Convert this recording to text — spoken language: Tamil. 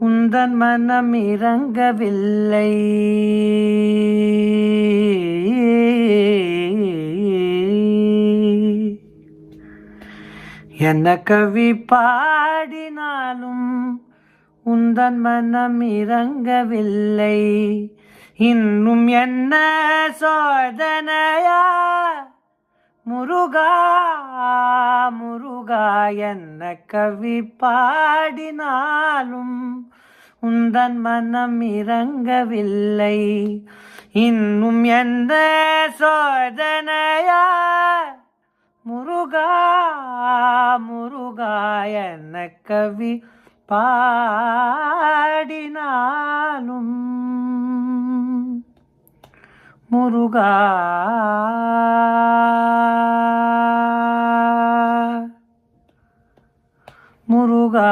உந்தன் மனம் இறங்கவில்லை. என்ன கவி பாடினாலும் உந்தன் மனம் இறங்கவில்லை. இன்னும் என்ன சோதனையா? முருகா முரு போகா என்ன கவி பாடினாலும் உந்தன் மனம் இறங்கவில்லை. இன்னும் எந்த சோதனையா? முருகா முருகா என்ன கவி பாடினாலும். முருகா முருகா.